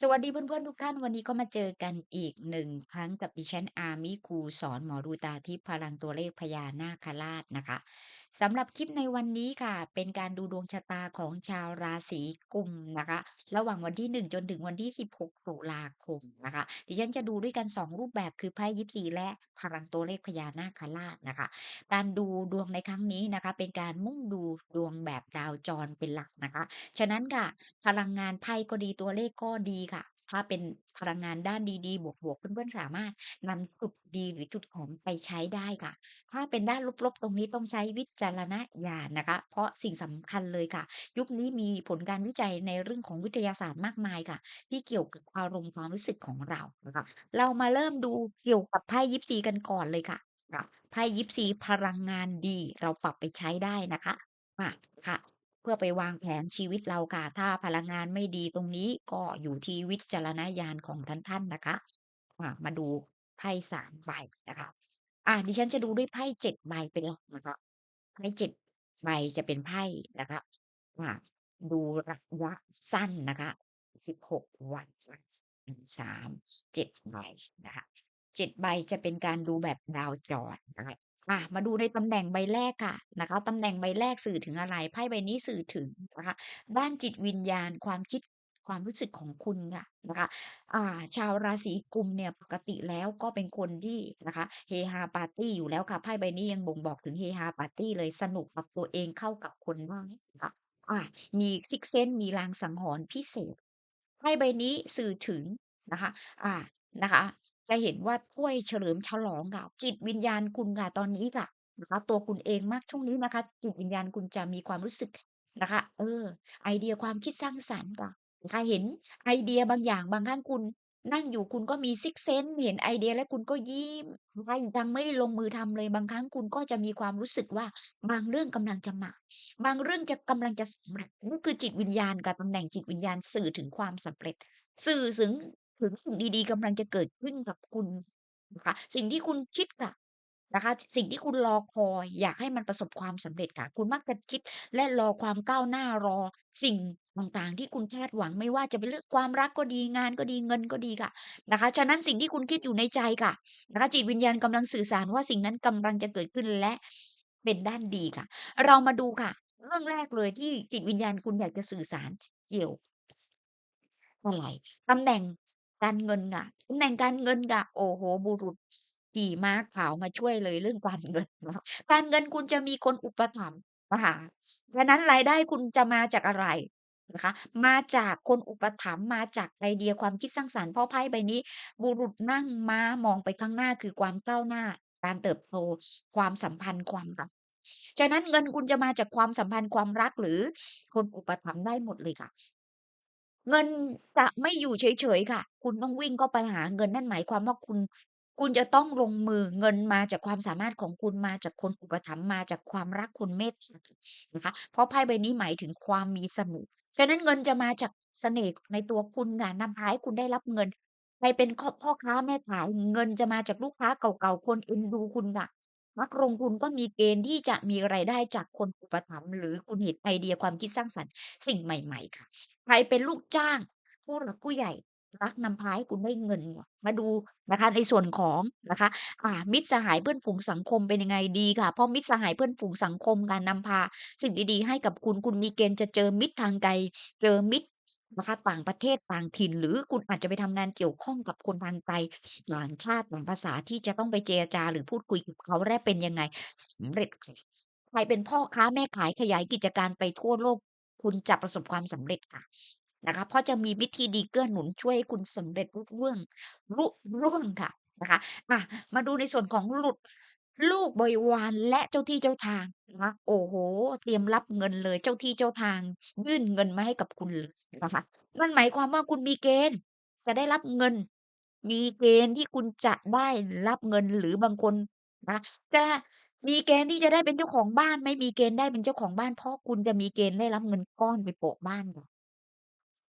สวัสดีเพื่อนๆทุกท่านวันนี้ก็มาเจอกันอีกหนึ่งครั้งกับดิฉันอามิครูสอนหมอดูตาทิพย์พลังตัวเลขพญานาคราชนะคะสำหรับคลิปในวันนี้ค่ะ เป็นการดูดวงชะตาของชาวราศีกุมนะคะ ระหว่างวันที่ 1 จนถึงวันที่ 16 ตุลาคมนะคะ ดิฉันจะดูด้วยกัน 2 รูปแบบคือไพ่ยิปซีและพลังตัวเลขพญานาคราชนะคะ การดูดวงในครั้งนี้นะคะ เป็นการมุ่งดูดวงแบบดาวจรเป็นหลักนะคะ ฉะนั้นค่ะ พลังงานไพ่ก็ดีตัวเลขก็ดีค่ะ ถ้าเป็นพลังงานด้านดี ๆ บวก ๆ เพื่อน ๆ สามารถนำจุดดีหรือจุดอ่อนไปใช้ได้ค่ะ ถ้าเป็นด้านลบ ๆ ตรงนี้ต้องใช้วิจารณญาณนะคะ เพราะสิ่งสำคัญเลยค่ะ ยุคนี้มีผลการวิจัยในเรื่องของวิทยาศาสตร์มากมายค่ะ ที่เกี่ยวกับอารมณ์ความรู้สึกของเรานะคะเรามาเริ่มดูเกี่ยวกับไพ่ยิปซีกันก่อนเลยค่ะค่ะไพ่ยิปซีพลังงานดีเราปรับไปใช้ได้นะคะอาค่ะ พื่อไปวางแผนชีวิตเราค่ะ ถ้าพลังงานไม่ดีตรงนี้ก็อยู่ที่วิจารณญาณของท่านท่านนะคะอ่ามาดูไพ่3ใบนะคะ อ่าดิฉันจะดูด้วยไพ่7ใบเป็นหลักนะคะไพ่7ใบจะเป็นไพ่นะคะอ่าดูระยะสั้นนะคะ16วันนะ1 3 7ใบนะคะ7ใบจะเป็นการดูแบบดาวจรนะคะ อะมาดูในตำแหน่งใบแรกค่ะนะคะตำแหน่งใบแรกสื่อถึงอะไรไพ่ใบนี้สื่อถึงนะคะด้านจิตวิญญาณความคิดความรู้สึกของคุณค่ะนะคะอ่าชาวราศีกุมเนี่ยปกติแล้วก็เป็นคนที่นะคะเฮฮาปาร์ตี้อยู่แล้วค่ะไพ่ใบนี้ยังบ่งบอกถึงเฮฮาปาร์ตี้เลยสนุกกับตัวเองเข้ากับคนได้ค่ะอ่ามีซิกเซนมีลางสังหรณ์พิเศษไพ่ใบนี้สื่อถึงนะคะอ่านะคะ จะเห็นว่าถ้วยเฉลิมฉลองค่ะจิตวิญญาณคุณค่ะตอนนี้ค่ะนะคะตัวคุณเองมากช่วงนี้นะคะ จิตวิญญาณคุณจะมีความรู้สึกนะคะ เออ ไอเดียความคิดสร้างสรรค์ค่ะนะคะเห็นไอเดียบางอย่างบางครั้งคุณ นั่งอยู่คุณก็มีซิกเซนเห็นไอเดียแล้วคุณก็ยิ้มนะคะยังไม่ได้ลงมือทำเลยบางครั้งคุณก็จะมีความรู้สึกว่าบางเรื่องกำลังจะมาบางเรื่องจะกำลังจะสำเร็จนี่คือจิตวิญญาณกับตำแหน่งจิตวิญญาณสื่อถึงความสำเร็จ สื่อถึง ถึงสิ่งดี ๆ กำลังจะเกิดขึ้นกับคุณนะคะ สิ่งที่คุณคิดค่ะ นะคะ สิ่งที่คุณรอคอย อยากให้มันประสบความสำเร็จค่ะ คุณมักจะคิดและรอความก้าวหน้า รอสิ่งต่าง ๆ ที่คุณคาดหวัง ไม่ว่าจะเป็นเรื่องความรักก็ดี งานก็ดี เงินก็ดีค่ะ นะคะ ฉะนั้นสิ่งที่คุณคิดอยู่ในใจค่ะ นะคะ จิตวิญญาณกำลังสื่อสารว่าสิ่งนั้นกำลังจะเกิดขึ้นและเป็นด้านดีค่ะ เรามาดูค่ะ เรื่องแรกเลยที่จิตวิญญาณคุณอยากจะสื่อสารเกี่ยว อะไร ตำแหน่ง การเงินค่ะตำแหน่งการเงินค่ะโอ้โฮ บุรุษขี่ม้าขาวมาช่วยเลยเรื่องการ เงิน เนาะ การเงินคุณจะมีคนอุปถัมภ์มาหาฉะนั้นรายได้คุณจะมาจากอะไร นะคะ มาจากคนอุปถัมภ์ มาจากไอเดียความคิดสร้างสรรค์ เพราะไพ่ใบนี้ บุรุษนั่งม้ามองไปข้างหน้า คือความก้าวหน้า การเติบโต ความสัมพันธ์ ความรัก ฉะนั้นเงินคุณจะมาจากความสัมพันธ์ ความรัก หรือคนอุปถัมภ์ได้หมดเลยค่ะ เงินจะไม่อยู่เฉย ๆ ค่ะ คุณต้องวิ่งเข้าไปหาเงิน นั่นหมายความว่าคุณ คุณจะต้องลงมือ เงินมาจากความสามารถของคุณ มาจากคนอุปถัมภ์ มาจากความรักคนเมตตานะคะ เพราะไพ่ใบนี้หมายถึงความมีเสน่ห์ ฉะนั้นเงินจะมาจากเสน่ห์ในตัวคุณค่ะ นำพาให้คุณได้รับเงิน ใครเป็นคพ่อค้าแม่ขาย เงินจะมาจากลูกค้าเก่า ๆ คนเอ็นดูคุณค่ะ นักลงทุนก็มีเกณฑ์ที่จะมีรายได้จากคนอุปถัมภ์ หรือคุณเห็นไอเดียความคิดสร้างสรรค์สิ่งใหม่ ๆ ค่ะ ใครเป็นลูกจ้าง ผู้หลักผู้ใหญ่รักนำพาให้คุณได้เงินเนี่ยมาดูนะคะในส่วนของนะคะ อ่า มิตรสหายเพื่อนฝูงสังคมเป็นยังไงดีค่ะ เพราะมิตรสหายเพื่อนฝูงสังคมการนำพา สิ่งดีๆ ให้กับคุณคุณมีเกณฑ์จะเจอมิตรทางไกล เจอมิตรนะคะต่างประเทศต่างถิ่น หรือคุณอาจจะไปทำงานเกี่ยวข้องกับคนทางไกลต่างชาติต่างภาษาที่จะต้องไปเจรจาหรือพูดคุยกับเขาและเป็นยังไงสำเร็จค่ะใครเป็นพ่อค้าแม่ขายขยายกิจการไปทั่วโลก คุณจะประสบความสำเร็จค่ะนะคะ เพราะจะมีวิธีดีเกื้อหนุนช่วยให้คุณสำเร็จรุ่งเรื่องรุ่งร่วงค่ะนะคะอะมาดูในส่วนของหลุดลูกบริวารและเจ้าที่เจ้าทางนะคะโอ้โฮเตรียมรับเงินเลยเจ้าที่เจ้าทาง ยื่นเงินมาให้กับคุณเลยนะคะนั่นหมายความว่าคุณมีเกณฑ์จะได้รับเงิน มีเกณฑ์ที่คุณจะได้รับเงินหรือบางคนนะจะ มีเกณฑ์ที่จะได้เป็นเจ้าของบ้าน ไม่มีเกณฑ์ได้เป็นเจ้าของบ้าน เพราะคุณจะมีเกณฑ์ได้รับเงินก้อนไปโปะบ้านค่ะ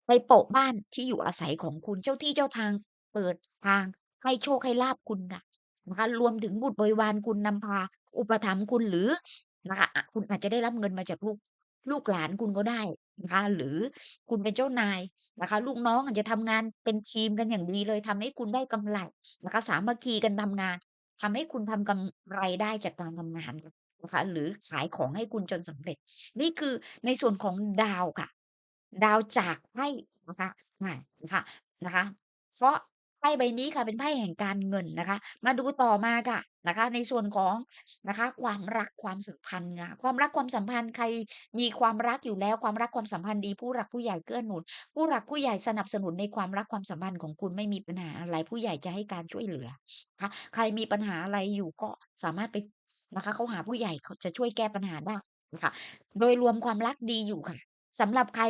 ไปโปะบ้านที่อยู่อาศัยของคุณ เจ้าที่เจ้าทางเปิดทางให้โชคให้ลาภคุณค่ะ นะคะ รวมถึงบุตรบริวารคุณ นำพาอุปถัมภ์คุณ หรือนะคะ อะ คุณอาจจะได้รับเงินมาจากลูก ลูกหลานคุณก็ได้นะคะ หรือคุณเป็นเจ้านายนะคะ ลูกน้องอาจจะทำงานเป็นทีมกันอย่างดีเลย ทำให้คุณได้กำไรนะคะ สามัคคีกันทำงาน ทำให้คุณทำกำไรได้จากการทำงานนะคะ หรือขายของให้คุณจนสำเร็จ นี่คือในส่วนของดาวค่ะ ดาวจากให้นะคะอานะคะนะคะ เพราะ ใบนี้ค่ะเป็นไพ่แห่งการเงินนะคะ มาดูต่อมาค่ะนะคะ ในส่วนของนะคะ ความรักความสัมพันธ์ค่ะความรักความสัมพันธ์ใครมีความรักอยู่แล้วความรักความสัมพันธ์ดี ผู้หลักผู้ใหญ่เกื้อหนุน ผู้หลักผู้ใหญ่สนับสนุนในความรักความสัมพันธ์ของคุณไม่มีปัญหาอะไรผู้ใหญ่จะให้การช่วยเหลือนะคะใครมีปัญหาอะไรอยู่ก็สามารถไปนะคะเขาหาผู้ใหญ่เขาจะช่วยแก้ปัญหาได้นะคะโดยรวมความรักดีอยู่ค่ะสำหรับใคร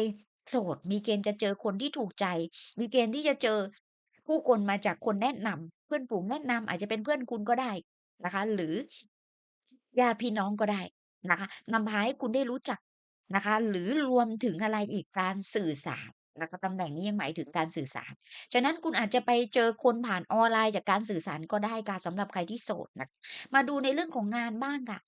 โสดมีเกณฑ์จะเจอคนที่ถูกใจ มีเกณฑ์ที่จะเจอ ผู้คนมาจากคนแนะนำเพื่อนฝูงแนะนำอาจจะเป็นเพื่อนคุณก็ได้นะคะ หรือญาติพี่น้องก็ได้นะคะนำพาให้คุณได้รู้จักนะคะ หรือรวมถึงอะไรอีกการสื่อสารนะคะตำแหน่งนี้ยังหมายถึงการสื่อสาร ฉะนั้นคุณอาจจะไปเจอคนผ่านออนไลน์จากการสื่อสารก็ได้ค่ะสำหรับใครที่โสดนะมาดูในเรื่องของงานบ้างค่ะ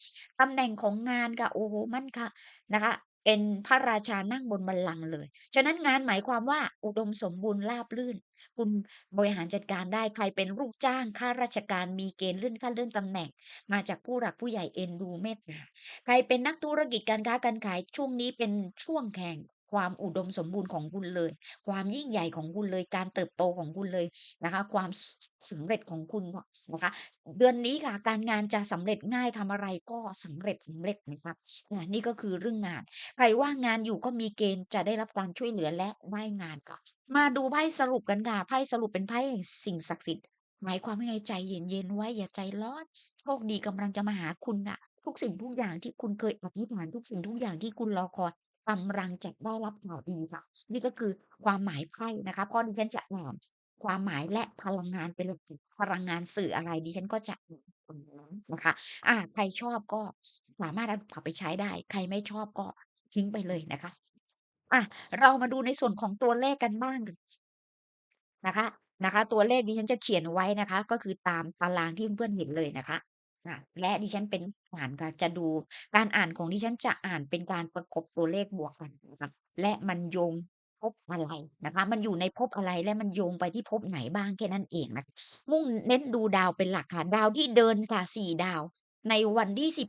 ตำแหน่งของงานค่ะโอ้โฮมั่นค่ะนะคะ เป็นพระราชานั่งบนบัลลังก์เลย ฉะนั้นงานหมายความว่าอุดมสมบูรณ์ราบรื่น คุณบริหารจัดการได้ใครเป็นลูกจ้างข้าราชการมีเกณฑ์เลื่อนขั้นเลื่อนตำแหน่ง มาจากผู้หลักผู้ใหญ่เอ็นดูเมตตาใครเป็นนักธุรกิจการค้าการขายช่วงนี้เป็นช่วงแห่ง ความอุดมสมบูรณ์ของคุณเลย ความยิ่งใหญ่ของคุณเลย การเติบโตของคุณเลยนะคะ ความสสำเร็จของคุณนะคะ เดือนนี้ค่ะ การงานจะสำเร็จง่ายทำอะไรก็สำเร็จสำเร็จนะคะอานี่ก็คือเรื่องงาน ใครว่างงานอยู่ก็มีเกณฑ์จะได้รับการช่วยเหลือและได้งานค่ะมาดูไพ่สรุปกันค่ะไพ่สรุปเป็นไพ่แห่งสิ่งศักดิ์สิทธิ์หมายความว่าไงใจเย็นๆไว้อย่าใจร้อนโชคดีกำลังจะมาหาคุณน่ะทุกสิ่งทุกอย่างที่คุณเคยอธิษฐานทุกสิ่งทุกอย่างที่คุณรอคอย กำลังจะได้รับข่าวดีค่ะ นี่ก็คือความหมายไพ่นะคะ เพราะดิฉันจะอ่านความหมายและพลังงานเป็นหลักพลังงานสื่ออะไรดิฉันก็จะอ่านตรงนั้นนะคะ อ่า ใครชอบก็สามารถเอาปรับไปใช้ได้ ใครไม่ชอบก็ทิ้งไปเลยนะคะอาเรามาดูในส่วนของตัวเลขกันบ้างนะคะ นะคะ ตัวเลขดิฉันจะเขียนไว้นะคะ ก็คือตามตารางที่เพื่อนๆเห็นเลยนะคะ ค่ะ และดิฉันเป็นอ่านค่ะ จะดู การอ่านของดิฉันจะอ่านเป็นการประกบตัวเลขบวกกันนะคะ และมันโยงภพอะไรนะคะ มันอยู่ในภพอะไร และมันโยงไปที่ภพไหนบ้าง แค่นั้นเองนะมุ่งเน้นดูดาวเป็นหลักค่ะ ดาวที่เดินค่ะ 4 ดาว ในวันที่ 10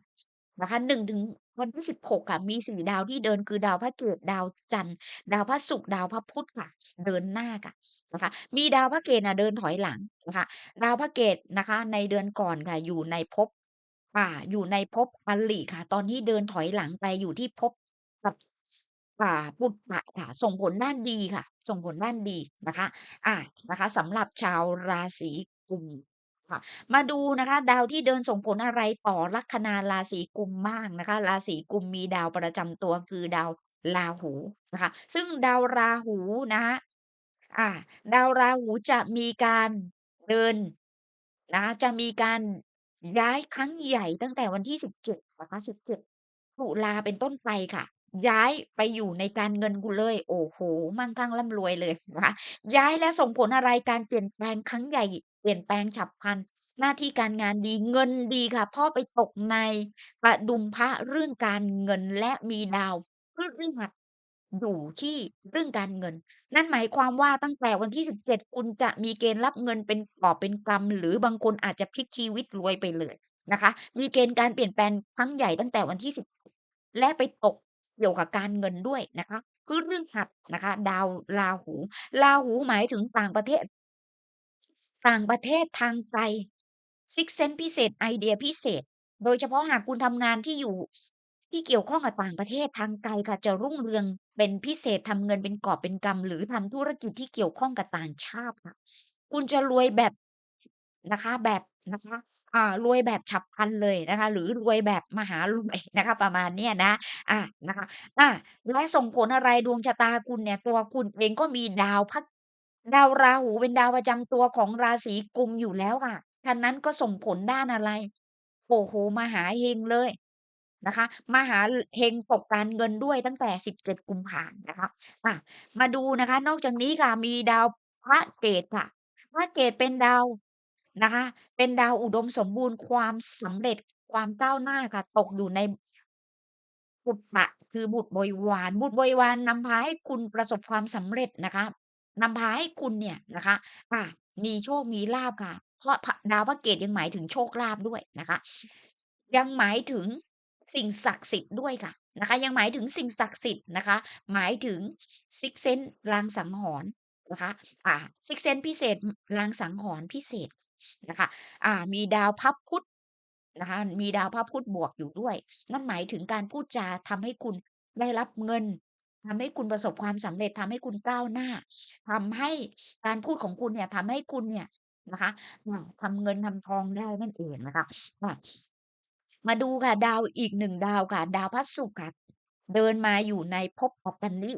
นะคะ 1 ถึง วันที่16ค่ะ มี4ดาวที่เดินคือดาวพระเกตดาวจันทร์ดาวพระศุกร์ดาวพระพุธค่ะ เดินหน้าค่ะนะคะ มีดาวพระเกตน่ะเดินถอยหลังนะคะ ดาวพระเกตนะคะ ในเดือนก่อนค่ะอยู่ในภพอ่าอยู่ในภพอริค่ะ ตอนนี้เดินถอยหลังไปอยู่ที่ภพปัตอ่าปุตตะค่ะ ส่งผลด้านดีค่ะ ส่งผลด้านดีนะคะ อ่านะคะสำหรับชาวราศีกุม ค่ะมาดูนะคะ ดาวที่เดินส่งผลอะไรต่อลัคนาราศีกุมบ้างนะคะ ราศีกุมมีดาวประจำตัวคือดาวราหูนะคะ ซึ่งดาวราหูนะคะอาดาวราหูจะมีการเดินนะคะจะมีการย้ายครั้งใหญ่ตั้งแต่วันที่17นะคะ17ตุลาเป็นต้นไปค่ะ ย้ายไปอยู่ในการเงินคุณเลย โอ้โฮมั่งคั่งร่ำรวยเลยนะคะย้ายและส่งผลอะไรการเปลี่ยนแปลงครั้งใหญ่เปลี่ยนแปลงฉับพลัน หน้าที่การงานดีเงินดีค่ะพราะไปตกในกระดุมพระเรื่องการเงินและมีดาวพฤหัสอยู่ที่เรื่องการเงิน นั่นหมายความว่าตั้งแต่วันที่17คุณจะมีเกณฑ์รับเงินเป็นกอบเป็นกำหรือบางคนอาจจะพลิกชีวิตรวยไปเลยนะคะ มีเกณฑ์การเปลี่ยนแปลงครั้งใหญ่ตั้งแต่วันที่10และไปตก เกี่ยวกับการเงินด้วยนะคะพฤหัสนะคะ ดาวราหูราหูหมายถึงต่างประเทศ ต่างประเทศทางไกลซิกเซนพิเศษไอเดียพิเศษ โดยเฉพาะหากคุณทำงานที่อยู่ที่เกี่ยวข้องกับต่างประเทศทางไกลค่ะจะรุ่งเรืองเป็นพิเศษทำเงินเป็นกอบเป็นกำหรือทำธุรกิจที่เกี่ยวข้องกับต่างชาติค่ะ คุณจะรวยแบบ นะคะ แบบนะคะอ่ารวยแบบฉับพลันเลยนะคะ หรือรวยแบบมหารวยนะคะ ประมาณเนี้ยนะ อ่านะคะอ่าและส่งผลอะไรดวงชะตาคุณเนี่ย ตัวคุณเองก็มีดาวพระดาวราหูเป็นดาวประจำตัวของราศีกุมอยู่แล้วค่ะฉะนั้นก็ส่งผลด้านอะไร โอ้โฮมหาเฮงเลยนะคะมหาเฮงตกการเงินด้วยตั้งแต่17กุมภาพันธ์นะคะอามาดูนะคะ นอกจากนี้ค่ะมีดาวพระเกตค่ะ พระเกตเป็นดาว นะคะ เป็นดาวอุดมสมบูรณ์ความสำเร็จความก้าวหน้าค่ะ ตกอยู่ในปุตตะคือบุตรบริวารบุตรบริวารนำพาให้คุณประสบความสำเร็จนะคะนำพาให้คุณเนี่ยนะคะอ่ามีโชคมีลาภค่ะ เพราะดาวพระเกตยังหมายถึงโชคลาภด้วยนะคะ ยังหมายถึงสิ่งศักดิ์สิทธิ์ด้วยค่ะนะคะ ยังหมายถึงสิ่งศักดิ์สิทธิ์นะคะ หมายถึง Sixth Sense ลางสังหรณ์นะคะ อ่า Sixth Sense พิเศษลางสังหรณ์พิเศษ นะคะอ่ามีดาวพระพุธนะคะมีดาวพระพุธบวกอยู่ด้วย นั่นหมายถึงการพูดจาทำให้คุณได้รับเงินทำให้คุณประสบความสำเร็จทำให้คุณก้าวหน้าทำให้การพูดของคุณเนี่ยทำให้คุณเนี่ยนะคะอ่าทำเงินทำทองได้นั่นเองนะคะมาดูค่ะดาวอีก1ดาวค่ะ ดาวพระศุกร์ค่ะ เดินมาอยู่ในภพปัตตนิ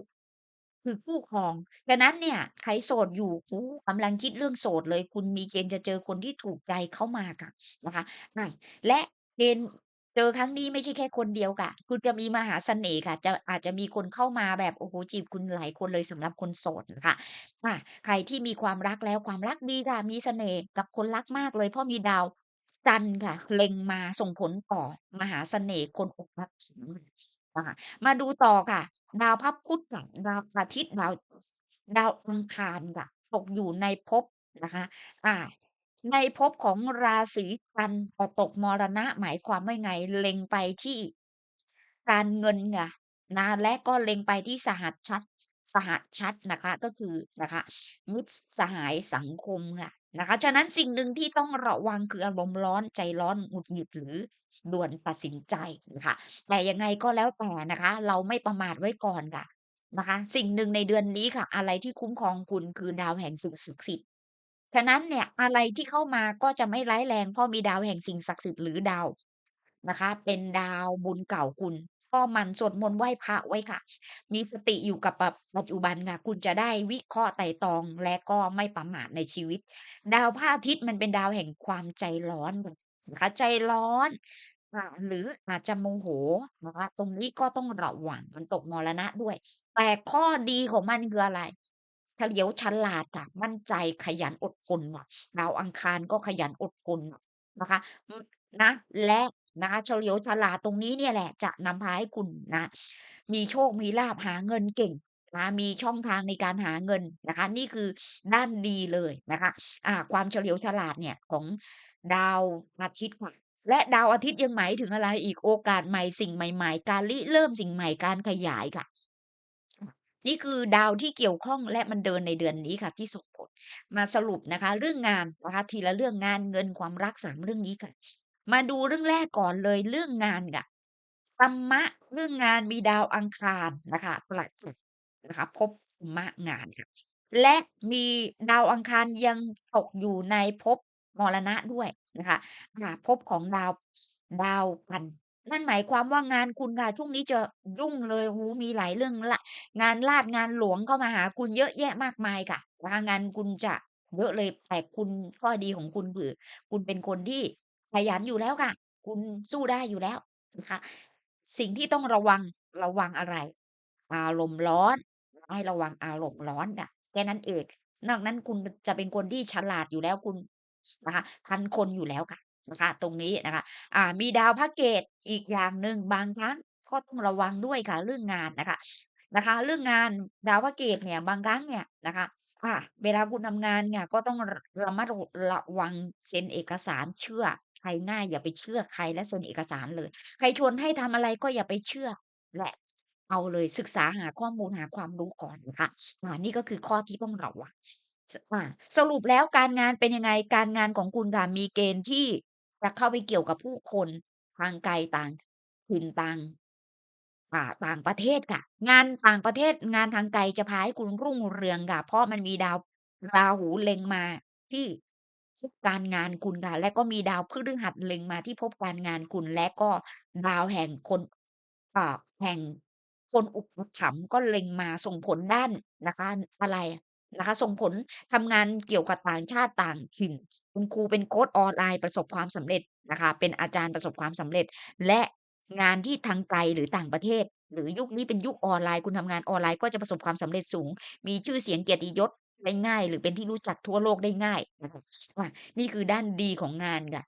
คือคู่ครองฉะนั้นเนี่ย ใครโสดอยู่ โอ้โฮ กำลังคิดเรื่องโสดเลย คุณมีเกณฑ์จะเจอคนที่ถูกใจเข้ามาค่ะ นะคะ อา และเกณฑ์ เจอครั้งนี้ไม่ใช่แค่คนเดียวค่ะ คุณจะมีมหาเสน่ห์ค่ะ จะ อาจจะมีคนเข้ามาแบบ โอ้โฮ จีบคุณหลายคนเลยสำหรับคนโสดนะคะอา ใครที่มีความรักแล้ว ความรักดีค่ะ มีเสน่ห์กับคนรักมากเลย เพราะมีดาวจันทร์ค่ะ เล็งมา ส่งผลต่อมหาเสน่ห์คนอกรักนะ คะมาดูต่อค่ะ ดาวพระพุธกับดาวอาทิตย์ ดาว ดาวอังคารค่ะ ตกอยู่ในภพนะคะ อ่า ในภพของราศีกันแต่ตกมรณะหมายความว่าไง เล็งไปที่การเงินค่ะนะและก็เล็งไปที่สหัสชัด สหชัตน์นะคะก็คือนะคะมิตรสหายสังคมค่ะนะคะฉะนั้นสิ่งหนึ่งที่ต้องระวังคืออารมณ์ร้อนใจร้อนหงุดหงิดหรือด่วนตัดสินใจนะคะแต่ยังไงก็แล้วแต่นะคะ เราไม่ประมาทไว้ก่อนค่ะนะคะ สิ่งหนึ่งในเดือนนี้ค่ะ อะไรที่คุ้มครองคุณคือดาวแห่งสิ่งศักดิ์สิทธิ์ฉะนั้นเนี่ยอะไรที่เข้ามาก็จะไม่ร้ายแรงเพราะมีดาวแห่งสิ่งศักดิ์สิทธิ์หรือดาวนะคะ เป็นดาวบุญเก่าคุณ ก็หมั่นสวดมนต์ไหว้พระไว้ค่ะ มีสติอยู่กับปัจจุบันค่ะ คุณจะได้วิเคราะห์ไตร่ตรองและก็ไม่ประมาทในชีวิต ดาวพระอาทิตย์มันเป็นดาวแห่งความใจร้อนค่ะนะคะใจร้อนอ่าหรืออาจจะโมโหนะคะตรงนี้ก็ต้องระวังมันตกมรณะด้วย แต่ข้อดีของมันคืออะไรเฉลียวฉลาดค่ะมั่นใจขยันอดทนค่ะดาวอังคารก็ขยันอดทนค่ะนะคะนะและ นะคะเฉลียวฉลาดตรงนี้เนี่ยแหละจะนำพาให้คุณนะ มีโชคมีลาภหาเงินเก่งนะมีช่องทางในการหาเงินนะคะ นี่คือด้านดีเลยนะคะอ่าความเฉลียวฉลาดเนี่ยของดาวอาทิตย์ค่ะและดาวอาทิตย์ยังหมายถึงอะไรอีกโอกาสใหม่สิ่งใหม่ ๆ การริเริ่มสิ่งใหม่การขยายค่ะ นี่คือดาวที่เกี่ยวข้องและมันเดินในเดือนนี้ค่ะ ที่ส่งผลมาสรุปนะคะ เรื่องงานนะคะทีละเรื่องงานเงินความรัก3เรื่องนี้ค่ะ มาดูเรื่องแรกก่อนเลย เรื่องงานค่ะกรรมะเรื่องงานมีดาวอังคารนะคะประจบนะคะภพกรรมะงานค่ะ และมีดาวอังคารยังตกอยู่ในภพมรณะด้วยนะคะอ่าภพของดาวดาวกันนั่นหมายความว่างานคุณค่ะช่วงนี้จะยุ่งเลยโอ้โฮมีหลายเรื่องละงานราษฎร์งานหลวงเข้ามาหาคุณเยอะแยะมากมายค่ะนะคะงานคุณจะเยอะเลยแต่คุณข้อดีของคุณคือ คุณเป็นคนที่ ขยันอยู่แล้วค่ะ คุณสู้ได้อยู่แล้วนะคะ สิ่งที่ต้องระวัง ระวังอะไร อารมณ์ร้อน ให้ระวังอารมณ์ร้อนค่ะแค่นั้นเอง นอกนั้นคุณจะเป็นคนที่ฉลาดอยู่แล้วคุณนะคะทันคนอยู่แล้วค่ะนะคะ ตรงนี้นะคะ อ่า มีดาวพระเกตอีกอย่างหนึ่งบางครั้งก็ต้องระวังด้วยค่ะ เรื่องงานนะคะ นะคะ เรื่องงานดาวพระเกตเนี่ยบางครั้งเนี่ยนะคะ อ่า เวลาคุณทำงานเนี่ยก็ต้องระมัดระวังเซ็นเอกสารเชื่อ ใครง่ายอย่าไปเชื่อใครและเซ็นเอกสารเลย ใครชวนให้ทำอะไรก็อย่าไปเชื่อ และเอาเลยศึกษาหาข้อมูลหาความรู้ก่อนนะคะอ่านี่ก็คือข้อที่ต้องระวังสอ่าสรุปแล้วการงานเป็นยังไงการงานของคุณค่ะมีเกณฑ์ที่จะเข้าไปเกี่ยวกับผู้คนทางไกลต่างถิ่นต่างอ่าต่างประเทศค่ะ งานต่างประเทศงานทางไกลจะพาให้คุณรุ่งเรืองค่ะเพราะมันมีดาวราหูเล็งมาที่ ภพการงานคุณค่ะ และก็มีดาวพฤหัสเล็งมาที่ภพการงานคุณ และก็ดาวแห่งคน อ่า แห่งคนอุปถัมภ์ก็เล็งมา ส่งผลด้านนะคะ อะไรนะคะ ส่งผล ทำงานเกี่ยวกับต่างชาติ ต่างถิ่น คุณครูเป็นโคชออนไลน์ประสบความสำเร็จนะคะ เป็นอาจารย์ประสบความสำเร็จ และงานที่ทางไกลหรือต่างประเทศ หรือยุคนี้เป็นยุคออนไลน์ คุณทำงานออนไลน์ก็จะประสบความสำเร็จสูง มีชื่อเสียงเกียรติยศ ได้ง่าย หรือเป็นที่รู้จักทั่วโลกได้ง่ายนะคะอานี่คือด้านดีของงานค่ะ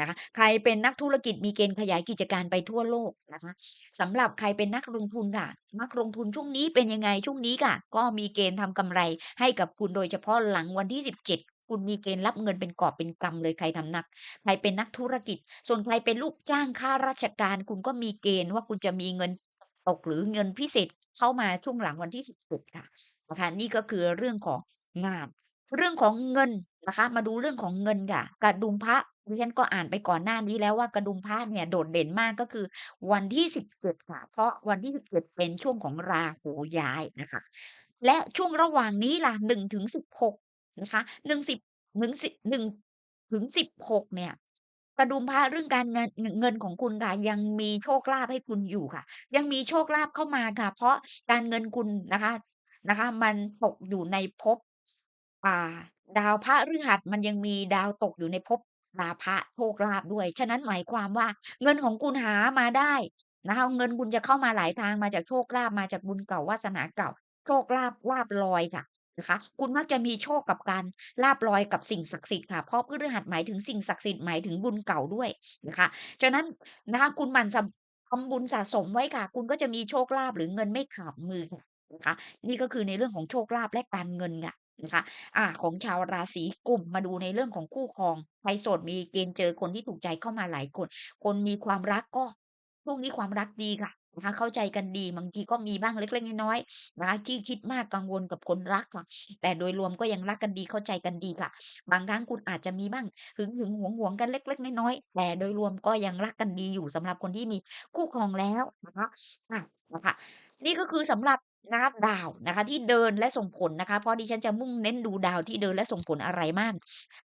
นะคะใครเป็นนักธุรกิจมีเกณฑ์ขยายกิจการไปทั่วโลกนะคะสำหรับใครเป็นนักลงทุนค่ะ นักลงทุนช่วงนี้เป็นยังไง?ช่วงนี้ค่ะ ก็มีเกณฑ์ทำกำไรให้กับคุณโดยเฉพาะหลังวันที่ 17คุณมีเกณฑ์รับเงินเป็นกอบเป็นกำเลยใครทำนัก ใครเป็นนักธุรกิจ ส่วนใครเป็นลูกจ้างข้าราชการ คุณก็มีเกณฑ์ว่าคุณจะมีเงินตกหรือเงินพิเศษ เข้ามาช่วงหลังวันที่17ค่ะนะคะนี่ก็คือเรื่องของงาน เรื่องของเงินนะคะ มาดูเรื่องของเงินค่ะกระดุมพระดิฉันก็อ่านไปก่อนหน้านี้แล้วว่ากระดุมพระเนี่ยโดดเด่นมากก็คือ วันที่17ค่ะ เพราะวันที่17เป็นช่วงของราหูย้ายนะคะ และช่วงระหว่างนี้ล่ะ1-16นะคะ1 10 1 10 1-16เนี่ย กระดุมพระเรื่องการเงินเงินของคุณค่ะ ยังมีโชคลาภให้คุณอยู่ค่ะ ยังมีโชคลาภเข้ามาค่ะ เพราะการเงินคุณนะคะนะคะ มันตกอยู่ในภพอ่า ดาวพระฤหัสมันยังมีดาวตกอยู่ในภพราพะโชคลาภด้วย ฉะนั้นหมายความว่า เงินของคุณหามาได้นะคะเงินคุณจะเข้ามาหลายทางมาจากโชคลาภมาจากบุญเก่าวาสนาเก่า โชคลาภลาภลอยค่ะ นะคะคุณมักจะมีโชคกับการลาภลอยกับสิ่งศักดิ์สิทธิ์ค่ะ เพราะพฤหัสหมายถึงสิ่งศักดิ์สิทธิ์หมายถึงบุญเก่าด้วยนะคะฉะนั้นนะคะคุณมันสำทำบุญสะสมไว้ค่ะ คุณก็จะมีโชคลาภหรือเงินไม่ขาดมือค่ะนะคะนี่ก็คือในเรื่องของโชคลาภและการเงินค่ะนะคะอ่าของชาวราศีกุมมาดูในเรื่องของคู่ครองใครโสดมีเกณฑ์เจอคนที่ถูกใจเข้ามาหลายคน คนมีความรักก็ช่วงนี้ความรักดีค่ะ นะเข้าใจกันดีบางทีก็มีบ้างเล็กๆน้อยๆนะที่คิดมากกังวลกับคนรักค่ะ แต่โดยรวมก็ยังรักกันดีเข้าใจกันดีค่ะ บางครั้งคุณอาจจะมีบ้างหึงหึงหวงหวงกันเล็ก ๆ น้อยๆแต่โดยรวมก็ยังรักกันดีอยู่สำหรับคนที่มีคู่ครองแล้วนะคะอานะคะนี่ก็คือสำหรับ นะคะดาวนะคะ ที่เดินและส่งผลนะคะ เพราะดิฉันจะมุ่งเน้นดูดาวที่เดินและส่งผลอะไรมาก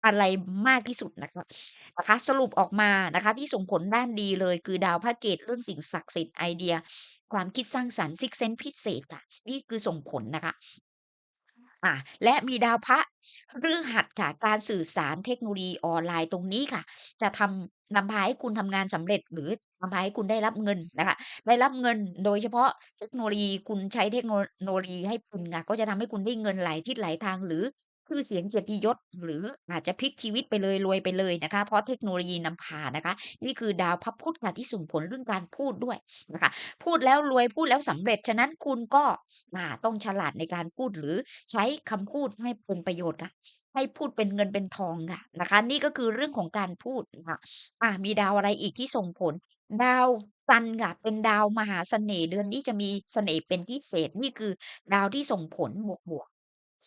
อะไรมากที่สุดนะคะนะคะ สรุปออกมานะคะ ที่ส่งผลด้านดีเลยคือดาวพระเกตเรื่องสิ่งศักดิ์สิทธิ์ไอเดีย ความคิดสร้างสรรค์ซิกเซนพิเศษค่ะ นี่คือส่งผลนะคะ อาและมีดาวพระฤหัสค่ะ การสื่อสารเทคโนโลยีออนไลน์ตรงนี้ค่ะ จะทำนำพาให้คุณทำงานสำเร็จหรือนำพาให้คุณได้รับเงินนะคะ ได้รับเงินโดยเฉพาะเทคโนโลยีคุณใช้เทคโนโลยีให้ค่ะก็จะทำให้คุณได้เงินไหลทิศไหลทางหรือ ชื่อเสียงเกียรติยศ หรืออาจจะพลิกชีวิตไปเลยรวยไปเลยนะคะ เพราะเทคโนโลยีนำพานะคะ นี่คือดาวพระพุธค่ะที่ส่งผลเรื่องการพูดด้วยนะคะ พูดแล้วรวยพูดแล้วสำเร็จ ฉะนั้นคุณก็อ่าต้องฉลาดในการพูดหรือใช้คำพูดให้เป็นประโยชน์ค่ะให้พูดเป็นเงินเป็นทองค่ะนะคะ นี่ก็คือเรื่องของการพูดนะคะอามีดาวอะไรอีกที่ส่งผล ดาวจันค่ะเป็นดาวมหาเสน่ห์เดือนนี้จะมีเสน่ห์เป็นพิเศษนี่คือดาวที่ส่งผลบวก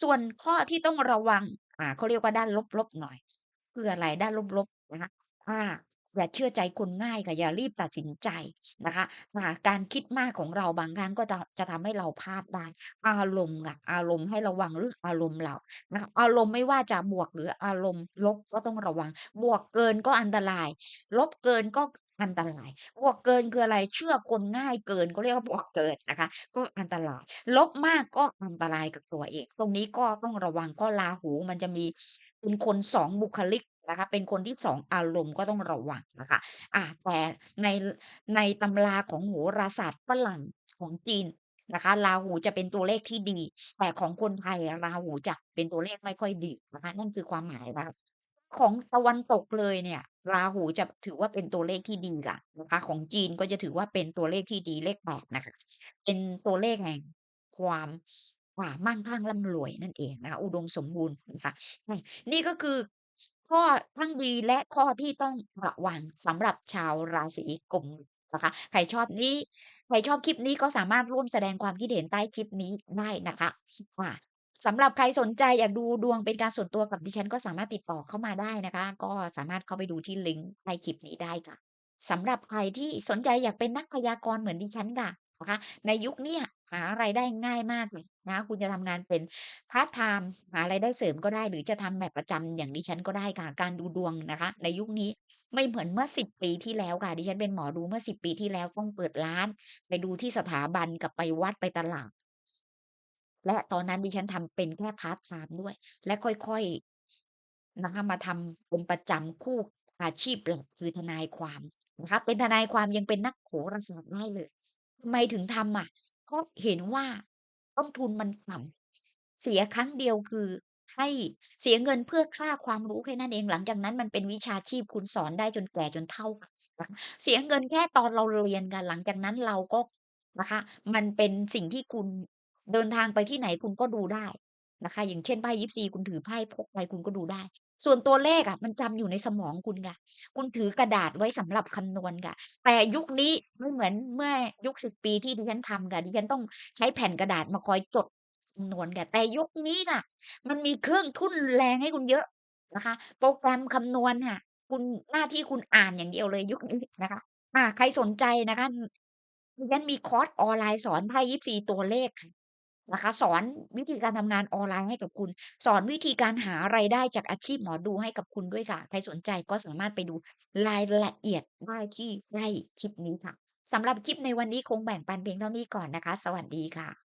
ส่วนข้อที่ต้องระวัง อ่าเขาเรียกว่าด้านลบๆหน่อยคืออะไร?ด้านลบๆนะคะอ่าอย่าเชื่อใจคนง่ายค่ะอย่ารีบตัดสินใจนะคะอ่าการคิดมากของเราบางครั้งก็จะจะทำให้เราพลาดได้ อารมณ์ค่ะอารมณ์ให้ระวังเรื่องอารมณ์เรานะคะอารมณ์ไม่ว่าจะบวกหรืออารมณ์ลบก็ต้องระวัง บวกเกินก็อันตราย ลบเกินก็ อันตราย บวกเกินคืออะไร?เชื่อคนง่ายเกินเขาเรียกว่าบวกเกินนะคะ ก็อันตราย ลบมากก็อันตรายกับตัวเองตรงนี้ก็ต้องระวังเพราะราหูมันจะมีเป็นคน2บุคลิกนะคะเป็นคนที่2องอารมณ์ก็ต้องระวังนะคะอ่าแต่ในในตำราของโหราศาสตร์ฝรั่งของจีนนะคะราหูจะเป็นตัวเลขที่ดี แต่ของคนไทยราหูจะเป็นตัวเลขไม่ค่อยดีนะคะนั่นคือความหมายนะคะ ของตะวันตกเลยเนี่ย ราหูจะถือว่าเป็นตัวเลขที่ดีค่ะนะคะ ของจีนก็จะถือว่าเป็นตัวเลขที่ดีเลข8นะคะ เป็นตัวเลขแห่งความอ่ามั่งคั่งร่ำรวยนั่นเองนะคะ อุดมสมบูรณ์นะคะอืมนี่ก็คือข้อทั้งดีและข้อที่ต้องระวังสำหรับชาวราศีกุมนะคะ ใครชอบนี้ ใครชอบคลิปนี้ก็สามารถร่วมแสดงความคิดเห็นใต้คลิปนี้ได้นะคะอา สำหรับใครสนใจอยากดูดวงเป็นการส่วนตัวกับดิฉันก็สามารถติดต่อเข้ามาได้นะคะ ก็สามารถเข้าไปดูที่ลิงก์ใต้คลิปนี้ได้ค่ะสำหรับใครที่สนใจอยากเป็นนักพยากรณ์เหมือนดิฉันค่ะนะคะในยุคนี้หารายได้ง่ายมากเลยนะคะคุณจะทำงานเป็นพาร์ตไทม์หารายได้เสริมก็ได้ หรือจะทำแบบประจำอย่างดิฉันก็ได้ค่ะการดูดวงนะคะ ในยุคนี้ไม่เหมือนเมื่อ10ปีที่แล้วค่ะดิฉันเป็นหมอดูเมื่อ10ปีที่แล้วต้องเปิดร้าน ไปดูที่สถาบันกับไปวัดไปตลาด และตอนนั้นดิฉันทำเป็นแค่พาร์ตไทม์ด้วย และค่อย ๆ นะคะ มาทำเป็นประจำคู่อาชีพหลักคือทนายความนะคะ เป็นทนายความยังเป็นนักโหราศาสตร์ได้เลยทำไมถึงทำอะ ก็เห็นว่าต้นทุนมันต่ำเสียครั้งเดียวคือให้เสียเงินเพื่อค่าความรู้แค่นั้นเองหลังจากนั้นมันเป็นวิชาชีพคุณสอนได้จนแก่จนเฒ่าเสียเงินแค่ตอนเราเรียนกันหลังจากนั้นเราก็นะคะ มันเป็นสิ่งที่คุณ เดินทางไปที่ไหนคุณก็ดูได้นะคะ อย่างเช่นไพ่ยิปซีคุณถือไพ่พกไปคุณก็ดูได้ ส่วนตัวเลขอะ มันจำอยู่ในสมองคุณค่ะคุณถือกระดาษไว้สำหรับคำนวณค่ะ แต่ยุคนี้ไม่เหมือนเมื่อยุค10ปีที่ดิฉันทำค่ะดิฉันต้องใช้แผ่นกระดาษมาคอยจดคำนวณค่ะแต่ยุคนี้ค่ะ มันมีเครื่องทุ่นแรงให้คุณเยอะนะคะ โปรแกรมคำนวณค่ะ คุณหน้าที่คุณอ่านอย่างเดียวเลยยุคนี้นะคะ อ่า ใครสนใจนะคะดิฉันมีคอร์สออนไลน์สอนไพ่ยิปซีตัวเลขค่ะ นะคะ สอนวิธีการทำงานออนไลน์ให้กับคุณ สอนวิธีการหารายได้จากอาชีพหมอดูให้กับคุณด้วยค่ะ ใครสนใจก็สามารถไปดูรายละเอียดได้ที่ใต้คลิปนี้ค่ะสำหรับคลิปในวันนี้คงแบ่งปันเพียงเท่านี้ก่อนนะคะ สวัสดีค่ะ